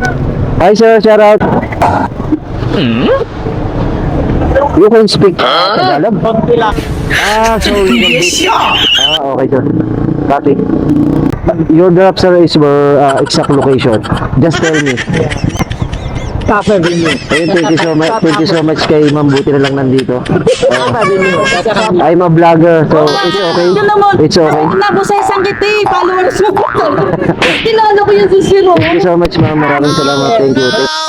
Hi sir, shout out. You can speak uh, Tagalog? Ah, so little bit. Ah, okay sir. Copy. Your drop sir is your uh, exact location. Just tell me. Top Avenue. Ayun, thank you so much. Thank you so much kay Ma'am Buti na lang nandito. Top Avenue. I'm a vlogger, so it's okay. It's okay. Nabusay kita eh. Followers mo. Kilala ko yung si Zero. Thank you so much, ma'am. Maraming salamat. Thank you. Thank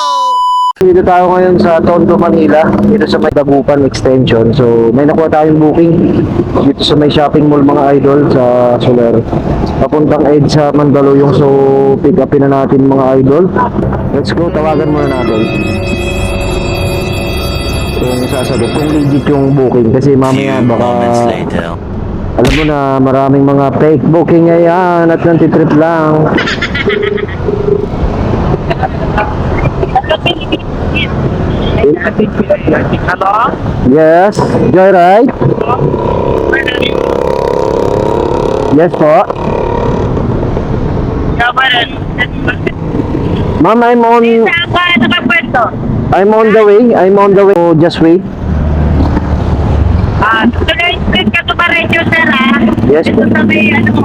dito tayo ngayon sa Tondo, Manila, dito sa may Dagupan Extension. So, may nakuha tayong booking dito sa may shopping mall mga idol sa Soler. Papuntang EDSA, Mandaluyong. So, pick upin na natin mga idol. Let's go, tawagan muna natin. Kung sasagot, kung legit yung booking. Kasi mamaya baka alam mo na, maraming mga fake booking ngayon at nantitrip lang. Hello? Yes, Joyride? Yes po. Ma'am, I'm on Saan ka nakapwesto? I'm on the way. I'm on the way. So just wait. Ah, tuloy street ka to Barejo, sir? Yes. Ito sa may, ano,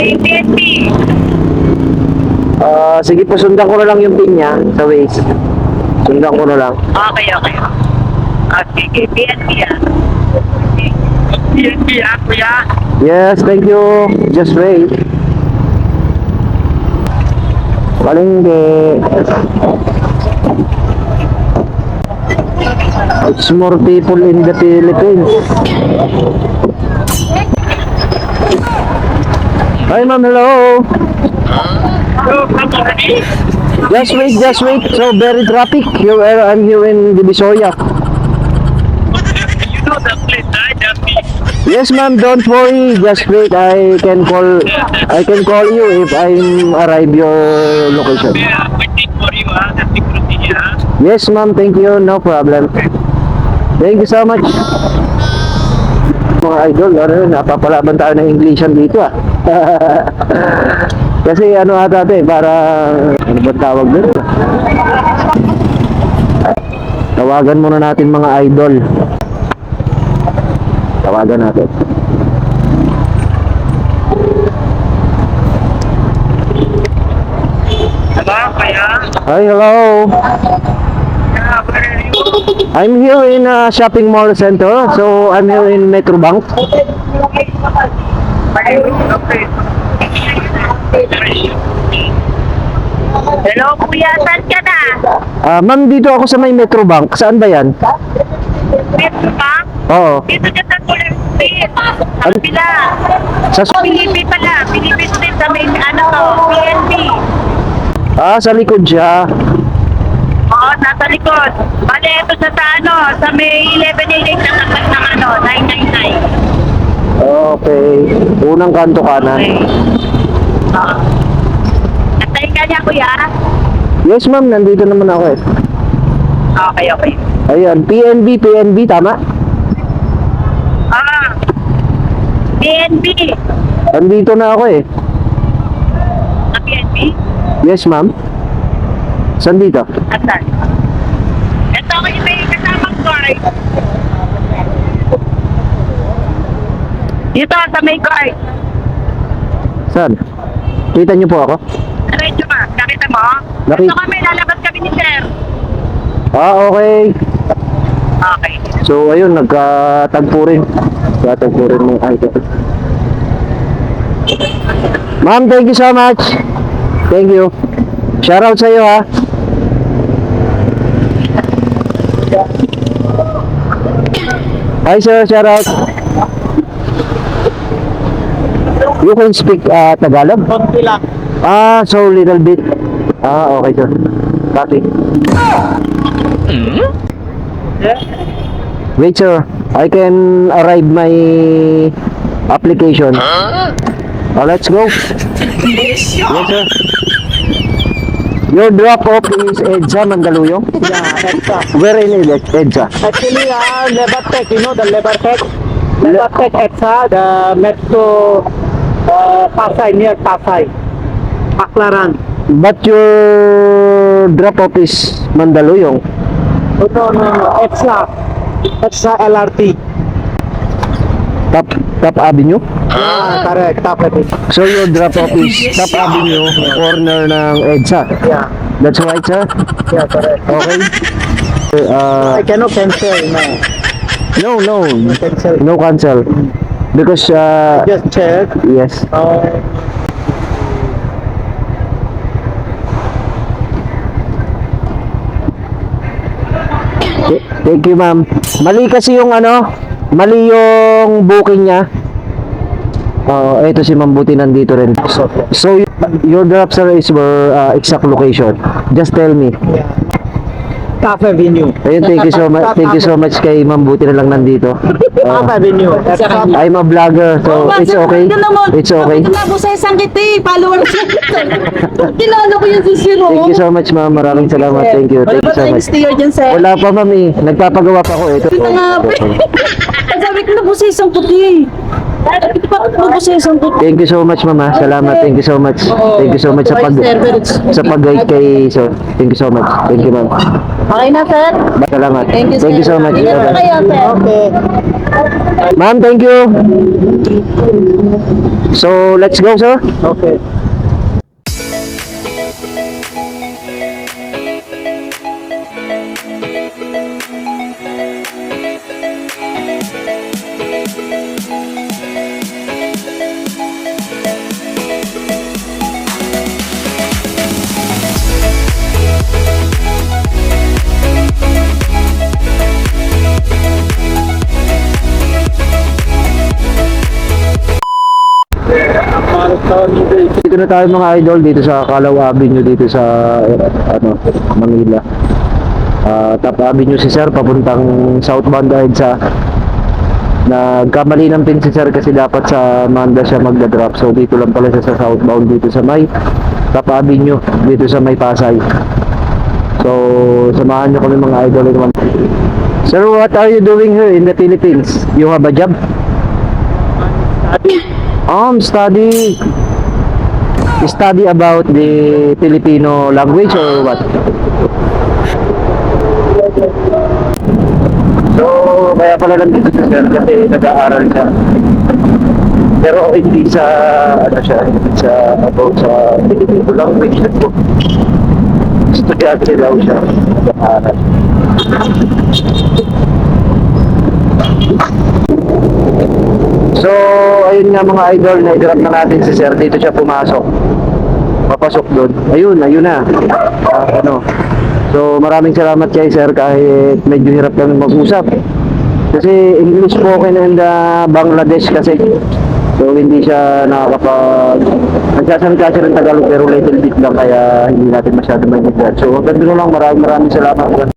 ABNP. Ah, sige po, sundan ko na lang yung pin niya sa Waze. Sundan ko na lang. Okay, okay. Ah, sige, BNP, ah. BNP, ah, kuya. Yes, thank you. Just wait. Palengke. It's more people in the Philippines. Hi, ma'am. Hello. Kapatid, Just wait, just wait. So very traffic. Here, uh, I'm here in Divisoria. you know the place, right? Yes, ma'am. Don't worry. Just wait. I can call. I can call you if I'm arrive your location. We are waiting for you, ah, the security, ah. Yes, ma'am. Thank you. No problem. Thank you so much. Mga idol, ano, napapalaban tayo ng Englishan dito ah. Kasi ano ata ate, para ano ba tawag doon? Tawagan muna natin mga idol. Tawagan natin. Hello, kaya? Hi, hello. I'm here in a shopping mall center. So I'm here in Metro Bank. Okay. Hello, kuya. Saan ka na? Ah, ma'am, dito ako sa may Metro Bank. Saan ba yan? Dito ka? Oo. Dito ka sa Kulang Street. Sa kabila. Sa Pilipi pala. Pilipi Street sa may ano to, PNP. Ah, sa likod siya. Oo, nasa likod. Bale, ito sa, sa ano, sa may 1188 na tapat ng ano, 999. Okay. Unang kanto kanan. Okay. Natay ka niya, kuya? Yes, ma'am. Nandito naman ako eh. Okay, okay. Ayan. PNB, PNB. Tama? Ah, PNB. Nandito na ako eh. Sa PNB? Yes, ma'am. Saan dito? Asan? Ito ako yung may kasamang card. Dito, sa may card. Saan? Kita niyo po ako? Diretso ka. Nakita mo? Nakita. Ito kami, lalabas kami ni Sir. Ah, okay. Okay. So, ayun. Nagkatagpo rin. Nagkatagpo rin mga idol. Ma'am, thank you so much. Thank you. Shoutout sa iyo ha. Hi sir, shoutout. You can speak uh, Tagalog? Konti lang. Ah, so little bit. Ah, okay sir. Copy. Wait sir, I can arrive my application. Oh, let's go. Yes sir. Your drop off is EDSA Mandaluyong? Yeah, EDSA. Where in Ed- EDSA? Actually, uh, Lebartec, you know the Lebartec? Lebartec EDSA, the Metro uh, Pasay, near Pasay. Aklaran. But your your drop-off is Mandaluyong. No, no, no, no. EDSA. EDSA LRT. Top, Top Avenue? Ah, correct. Top it. So your drop-off is Top Avenue, corner ng EDSA. Yeah. That's right, sir? Yeah, correct. Okay. Uh, I cannot cancel, no. no, no. Cancel. No cancel. Because, uh, Just check. yes. Uh, Th- Thank you, ma'am. Mali kasi yung ano, mali yung booking niya. Oo, ito si Ma'am Buti nandito rin. So, y- your drop sir is your uh, exact location. Just tell me. Top Avenue. Ayun, thank you so much. Thank you so much kay Ma'am Buti na lang nandito. Top Uh, Avenue. I'm a vlogger, so it's okay. It's okay. Ito po sa isang kiti, followers. Kilala ko yung si Zero. Thank you so much, ma'am. Maraming salamat. Thank you. Thank you so much. steer dyan, sir? Wala pa, ma'am eh. Nagpapagawa pa ko. Ito po. Ito nga po. Ang sabi ko na po sa isang puti. Thank you so much, mama. Salamat. Thank you so much. Thank you so much sa pag sa pag-guide kay so. Thank you so much. Thank you, ma'am. Okay na, sir? Salamat. Thank you, sir. Thank you so much. Ingat kayo, sir. Okay. Ma'am, thank you. So, let's go, sir. Okay. Dito na tayo mga idol dito sa Calaw Avenue dito sa ano, Manila. Ah, Top Avenue si Sir papuntang southbound dahil sa nagkamali ng pin si Sir kasi dapat sa Manda siya magda-drop. So dito lang pala siya sa southbound dito sa may Top Avenue dito sa may Pasay. So samahan niyo kami mga idol naman. Sir, what are you doing here in the Philippines? You have a job? Um, study study about the Filipino language or what? So, kaya pala nandito si Sir kasi nag-aaral siya. Pero hindi sa, ano siya, sa, about sa Filipino language. Estudyante daw siya. Nag-aaral. So, ayun nga mga idol, na-drop na natin si Sir. Dito siya pumasok. Papasok doon. Ayun, ayun na. Ah, ano. So, maraming salamat kay Sir kahit medyo hirap kami mag-usap. Kasi English spoken in the Bangladesh kasi. So, hindi siya nakakapag... Nagsasalita siya ng Tagalog pero little bit lang kaya hindi natin masyado maintindihan. So, hanggang lang. Maraming maraming salamat.